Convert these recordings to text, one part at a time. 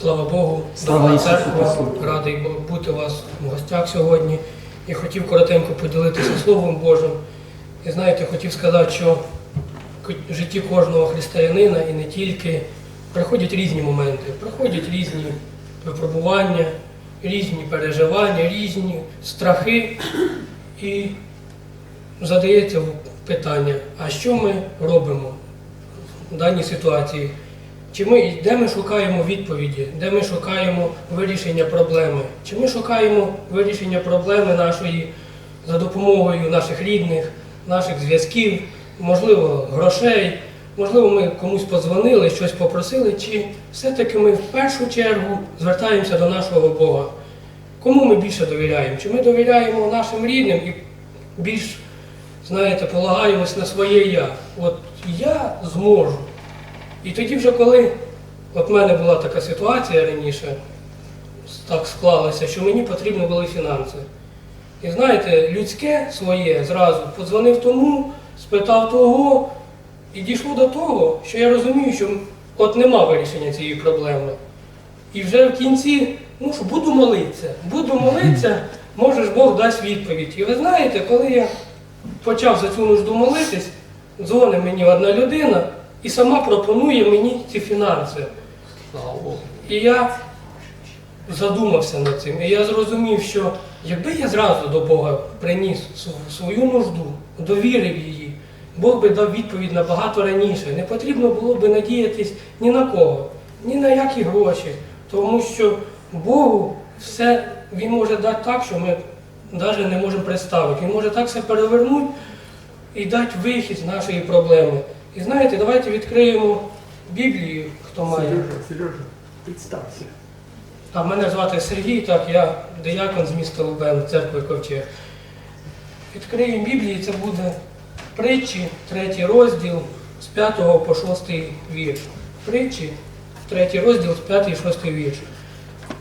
Слава Богу, Слава церква. Радий бу- бути у вас в гостях сьогодні. І хотів коротенько поділитися Словом Божим. І знаєте, хотів сказати, що в житті кожного християнина і не тільки приходять різні моменти, приходять різні випробування, різні переживання, різні страхи. І задається питання, а що ми робимо в даній ситуації? Чи ми, де ми шукаємо відповіді, де ми шукаємо вирішення проблеми? Чи ми шукаємо вирішення проблеми нашої за допомогою наших рідних, наших зв'язків, можливо, грошей, можливо, ми комусь подзвонили, щось попросили, чи все-таки ми в першу чергу звертаємося до нашого Бога? Кому ми більше довіряємо? Чи ми довіряємо нашим рідним і більш, знаєте, полагаємось на своє я? От я зможу. І тоді вже коли от в мене була така ситуація раніше, так склалося, що мені потрібні були фінанси. І знаєте, людське своє зразу подзвонив тому, спитав того, і дійшло до того, що я розумію, що от нема вирішення цієї проблеми. І вже в кінці, ну що, буду молитися, буду молитися, може ж Бог дасть відповідь. І ви знаєте, коли я почав за цю нужду молитись, дзвонить мені одна людина і сама пропонує мені ці фінанси. І я задумався над цим. І я зрозумів, що якби я зразу до Бога приніс свою нужду, довірив її, Бог би дав відповідь набагато раніше. Не потрібно було би надіятись ні на кого, ні на які гроші. Тому що Богу все Він може дати так, що ми навіть не можемо представити. Він може так все перевернути і дати вихід з нашої проблеми. І знаєте, давайте відкриємо Біблію, хто має. Сережа, Сережа, представься. А мене звати Сергій, так, я диякон з міста Лубен, церкви Ковчег. Відкриємо Біблії, це буде притчі, третій розділ з 5 по 6 вірш. Притчі, третій розділ з 5 і 6 вірш.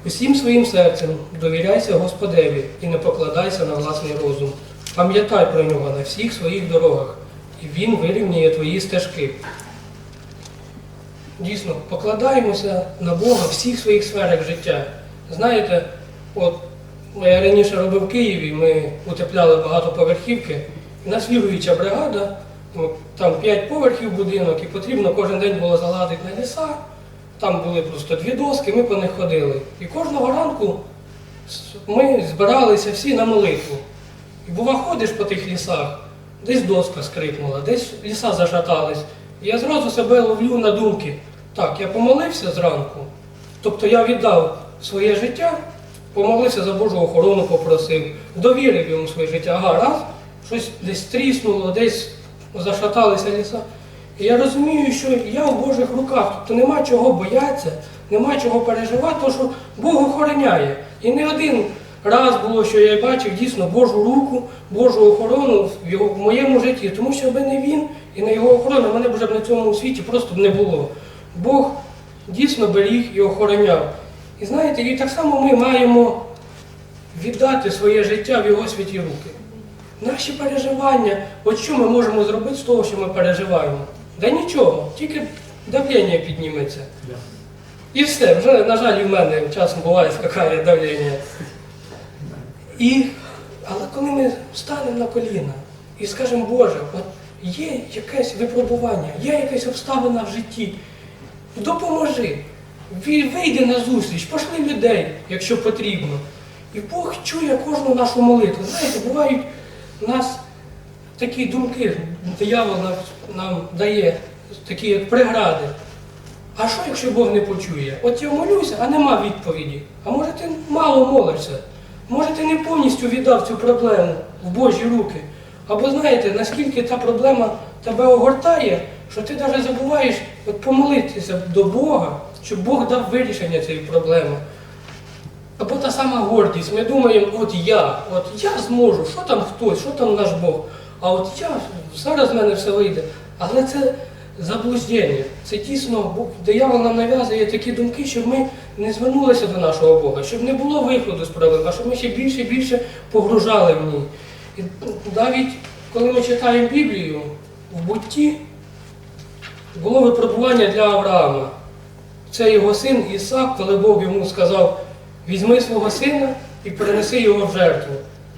Усім своїм серцем довіряйся Господеві і не покладайся на власний розум. Пам'ятай про нього на всіх своїх дорогах, і він вирівняє твої стежки. Дійсно, покладаємося на Бога в всіх своїх сферах життя. Знаєте, от я раніше робив в Києві, ми утепляли багатоповерхівки. У нас віруюча бригада, там 5 поверхів будинок, і потрібно кожен день було заладити на ліса. Там були просто дві доски, ми по них ходили. І кожного ранку ми збиралися всі на молитву. І бува, ходиш по тих лісах, десь доска скрипнула, десь ліса зашатались. Я зразу себе ловлю на думки. Так, я помолився зранку, тобто я віддав своє життя, помолився за Божу охорону, попросив, довірив йому своє життя. Ага, раз, щось десь тріснуло, десь зашаталися ліса. І я розумію, що я в Божих руках, тобто нема чого боятися, нема чого переживати, тому що Бог охороняє. І не один раз було, що я бачив дійсно Божу руку, Божу охорону в, його, в моєму житті, тому що аби не він і не його охорона, мене б вже б на цьому світі просто б не було. Бог дійсно беріг і охороняв. І знаєте, і так само ми маємо віддати своє життя в його святі руки. Наші переживання, от що ми можемо зробити з того, що ми переживаємо? Да нічого, тільки давлення підніметься. І все, вже, на жаль, і в мене часом буває скакає давлення. І, але коли ми станемо на коліна і скажемо, Боже, от є якесь випробування, є якась обставина в житті, допоможи, вийди на зустріч, пошли людей, якщо потрібно. І Бог чує кожну нашу молитву. Знаєте, бувають у нас такі думки, диявол нам, нам дає, такі як прегради. А що, якщо Бог не почує? От я молюся, а нема відповіді. А може ти мало молишся? Може ти не повністю віддав цю проблему в Божі руки? Або знаєте, наскільки та проблема тебе огортає, що ти навіть забуваєш от помолитися до Бога, щоб Бог дав вирішення цієї проблеми. Або та сама гордість. Ми думаємо, от я, от я зможу, що там хтось, що там наш Бог. А от я зараз в мене все вийде. Але це заблуждення. Це дійсно диявол нам нав'язує такі думки, щоб ми не звернулися до нашого Бога, щоб не було виходу з проблем, а щоб ми ще більше і більше погружали в ній. І навіть коли ми читаємо Біблію, в бутті було випробування для Авраама. це його син Ісак, коли Бог йому сказав, візьми свого сина і перенеси його в жертву.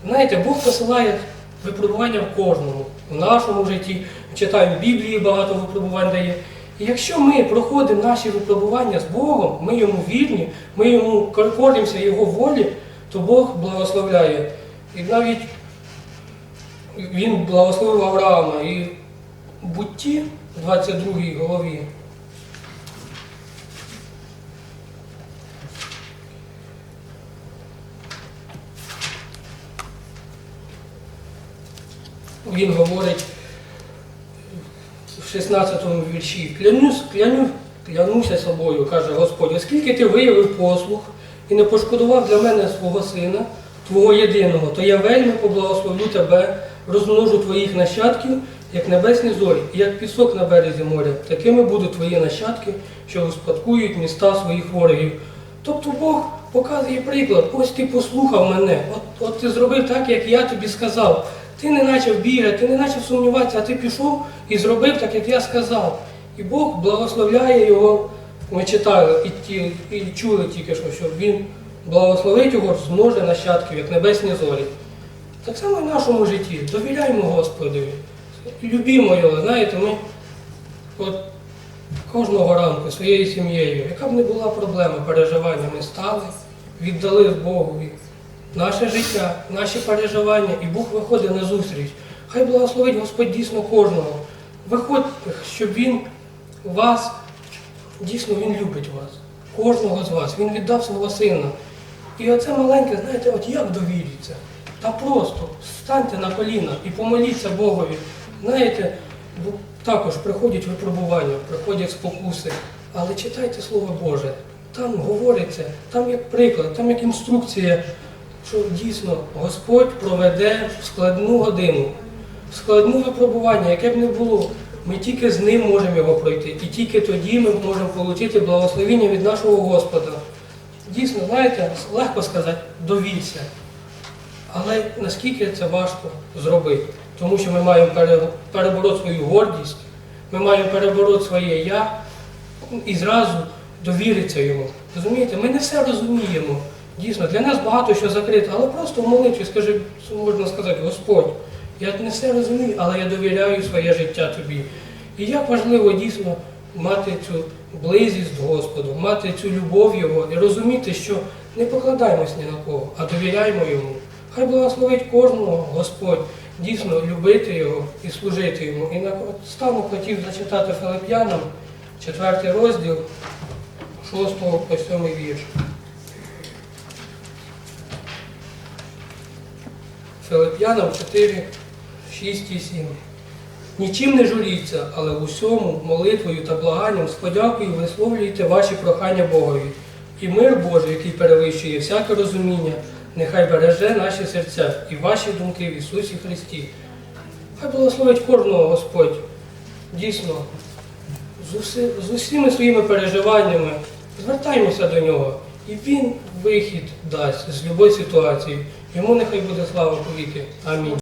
Знаєте, Бог посилає випробування в кожному, в нашому житті. Читаю в Біблії багато випробувань дає. І якщо ми проходимо наші випробування з Богом, ми йому вірні, ми йому коримося Його волі, то Бог благословляє. І навіть він благословив Авраама і в бутті, 22 голові. Він говорить в 16-му вірші, клянусь, клянусь, клянуся собою, каже Господь, оскільки ти виявив послух і не пошкодував для мене свого сина, твого єдиного, то я вельми поблагословлю тебе, розмножу твоїх нащадків, як небесні зорі, і як пісок на березі моря. Такими будуть твої нащадки, що успадкують міста своїх ворогів. Тобто Бог показує приклад, ось ти послухав мене, от, от ти зробив так, як я тобі сказав. Ти не почав бігати, ти не почав сумніватися, а ти пішов і зробив так, як я сказав. І Бог благословляє його. Ми читали і, ті, і чули тільки що, що він благословить його, змножить нащадків, як небесні зорі. Так само і в нашому житті. Довіряємо Господові. Любімо його, знаєте, ми от кожного ранку своєю сім'єю, яка б не була проблема, переживання, ми стали, віддали Богові наше життя, наші переживання, і Бог виходить на зустріч. Хай благословить Господь дійсно кожного. Виходьте, щоб Він вас, дійсно Він любить вас, кожного з вас. Він віддав свого сина. І оце маленьке, знаєте, от як довіриться? Та просто станьте на коліна і помоліться Богові. Знаєте, також приходять випробування, приходять спокуси, але читайте Слово Боже. Там говориться, там як приклад, там як інструкція, що дійсно Господь проведе в складну годину, в складне випробування, яке б не було. Ми тільки з ним можемо його пройти. І тільки тоді ми можемо отримати благословення від нашого Господа. Дійсно, знаєте, легко сказати, довірся. Але наскільки це важко зробити? Тому що ми маємо пере- перебороти свою гордість, ми маємо перебороти своє я і зразу довіритися йому. Розумієте, ми не все розуміємо. Дійсно, для нас багато що закрито, але просто в молитві скажи, можна сказати, Господь, я не все розумію, але я довіряю своє життя тобі. І як важливо дійсно мати цю близість з Господом, мати цю любов Його і розуміти, що не покладаємось ні на кого, а довіряємо йому. Хай благословить кожного Господь дійсно любити його і служити йому. І на стану хотів зачитати Филип'янам, 4 розділ, 6 по 7 вірш. Филип'янам 4, 6 і 7. Нічим не журіться, але в усьому молитвою та благанням з подякою висловлюйте ваші прохання Богові. І мир Божий, який перевищує всяке розуміння, нехай береже наші серця і ваші думки в Ісусі Христі. Хай благословить кожного Господь. Дійсно, з, уси, з усіма своїми переживаннями звертаємося до нього. І Він вихід дасть з будь-якої ситуації. Йому нехай буде слава повіки. Амінь.